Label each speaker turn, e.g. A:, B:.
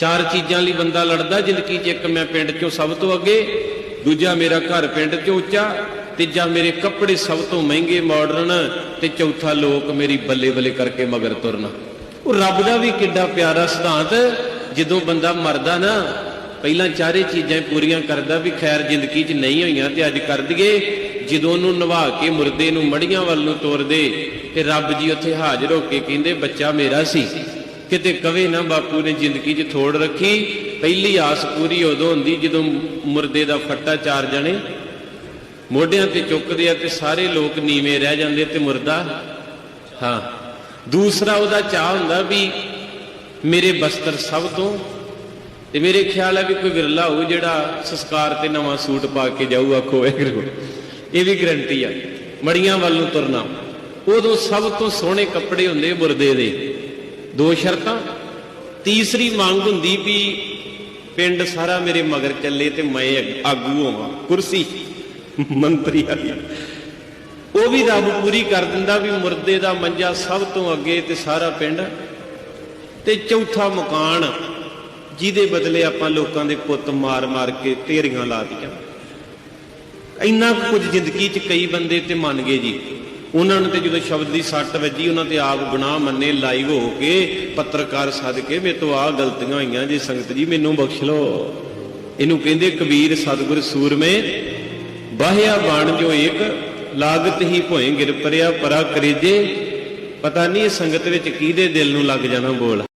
A: ਚਾਰ ਚੀਜ਼ਾਂ ਲਈ ਬੰਦਾ ਲੜਦਾ, ਜ਼ਿੰਦਗੀ 'ਚ ਇੱਕ ਮੈਂ ਪਿੰਡ 'ਚੋਂ ਸਭ ਤੋਂ ਅੱਗੇ, ਦੂਜਾ ਮੇਰਾ ਘਰ ਪਿੰਡ 'ਚ ਉੱਚਾ, ਤੀਜਾ ਮੇਰੇ ਕੱਪੜੇ ਸਭ ਤੋਂ ਮਹਿੰਗੇ ਮਾਡਰਨ ਤੇ ਚੌਥਾ ਲੋਕ ਮੇਰੀ ਬੱਲੇ ਬੱਲੇ ਕਰਕੇ ਮਗਰ ਤੁਰਨਾ। ਉਹ ਰੱਬ ਦਾ ਵੀ ਕਿੱਡਾ ਪਿਆਰਾ ਸਿਧਾਂਤ, ਜਦੋਂ ਬੰਦਾ ਮਰਦਾ ਨਾ, ਪਹਿਲਾਂ ਚਾਰੇ ਚੀਜ਼ਾਂ ਪੂਰੀਆਂ ਕਰਦਾ ਵੀ ਖੈਰ ਜ਼ਿੰਦਗੀ 'ਚ ਨਹੀਂ ਹੋਈਆਂ ਤੇ ਅੱਜ ਕਰ ਦਈਏ, ਜਦੋਂ ਉਹਨੂੰ ਨਵਾ ਕੇ ਮੁਰਦੇ ਨੂੰ ਮੜੀਆਂ ਵੱਲ ਨੂੰ ਤੋਰਦੇ, ਤੇ ਰੱਬ ਜੀ ਉੱਥੇ ਹਾਜ਼ਰ ਹੋ ਕੇ ਕਹਿੰਦੇ, ਬੱਚਾ ਮੇਰਾ ਸੀ। ਕਿਤੇ ਕਵੇ ਨਾ ਬਾਪੂ ਨੇ ਜ਼ਿੰਦਗੀ 'ਚ ਥੋੜ ਰੱਖੀ, ਪਹਿਲੀ ਆਸ ਪੂਰੀ ਉਦੋਂ ਹੁੰਦੀ ਜਦੋਂ ਮੁਰਦੇ ਦਾ ਫੱਟਾ ਚਾਰ ਜਣੇ ਮੋਢਿਆਂ ਤੇ ਚੁੱਕਦੇ ਆ ਤੇ ਸਾਰੇ ਲੋਕ ਨੀਵੇਂ ਰਹਿ ਜਾਂਦੇ ਤੇ ਮੁਰਦਾ, ਹਾਂ। ਦੂਸਰਾ ਉਹਦਾ ਚਾਹ ਹੁੰਦਾ ਵੀ ਮੇਰੇ ਬਸਤਰ ਸਭ ਤੋਂ, ਤੇ ਮੇਰੇ ਖਿਆਲ ਹੈ ਵੀ ਕੋਈ ਵਿਰਲਾ ਹੋਊ ਜਿਹੜਾ ਸੰਸਕਾਰ ਤੇ ਨਵਾਂ ਸੂਟ ਪਾ ਕੇ ਜਾਊ ਆਖੋ ਵਾਹਿਗੁਰੂ ਇਹ ਵੀ ਗਰੰਟੀ ਆ। ਮੜੀਆਂ ਵੱਲ ਨੂੰ ਤੁਰਨਾ। ਉਦੋਂ ਸਭ ਤੋਂ ਸੋਹਣੇ ਕੱਪੜੇ ਹੁੰਦੇ ਮੁਰਦੇ ਦੇ। ਦੋ ਸ਼ਰਤਾਂ। ਤੀਸਰੀ ਮੰਗ ਹੁੰਦੀ ਵੀ ਪਿੰਡ ਸਾਰਾ ਮੇਰੇ ਮਗਰ ਚੱਲੇ ਤੇ ਮੈਂ ਆਗੂ ਹੋਵਾਂ। ਕੁਰਸੀ। ਮੰਤਰੀ ਵਾਲੀ ਉਹ ਵੀ ਰੱਬ ਪੂਰੀ ਕਰ ਦਿੰਦਾ ਵੀ ਮੁਰਦੇ ਦਾ ਮੰਜਾ ਸਭ ਤੋਂ ਅੱਗੇ ਤੇ ਸਾਰਾ ਪਿੰਡ। ਤੇ ਚੌਥਾ ਮਕਾਨ, ਜਿਹਦੇ ਬਦਲੇ ਆਪਾਂ ਲੋਕਾਂ ਦੇ ਪੁੱਤ ਮਾਰ-ਮਾਰ ਕੇ ਤੇਰੀਆਂ ਲਾ ਦਿੱਤੀਆਂ। ਇੰਨਾ ਕੁਝ ਜ਼ਿੰਦਗੀ 'ਚ ਕਈ ਬੰਦੇ ਤੇ ਮੰਨ ਗਏ ਜੀ। ਉਹਨਾਂ ਨੂੰ ਤੇ ਜਦੋਂ ਸ਼ਬਦ ਦੀ ਸੱਟ ਵੱਜੀ, ਉਹਨਾਂ ਤੇ ਆਪ ਗੁਨਾਹ ਮੰਨੇ ਲਾਈਵ ਹੋ ਕੇ ਪੱਤਰਕਾਰ ਸੱਦ ਕੇ ਮੇਰੇ ਤੋਂ ਆ ਗਲਤੀਆਂ ਹੋਈਆਂ ਜੀ, ਸੰਗਤ ਜੀ ਮੈਨੂੰ ਬਖਸ਼ ਲਓ। ਇਹਨੂੰ ਕਹਿੰਦੇ ਕਬੀਰ ਸਤਿਗੁਰ ਸੂਰਮੇ, ਬਾਹਿਆ ਬਾਣ ਜੋ ਏਕ, ਲਾਗਤ ਹੀ ਭੋਏ ਗਿਰ ਪਰਿਆ ਪਰਾ ਕਰੇਜੇ। ਪਤਾ ਨਹੀਂ ਸੰਗਤ ਵਿੱਚ ਕਿਹਦੇ ਦਿਲ ਨੂੰ ਲੱਗ ਜਾਣਾ ਬੋਲ।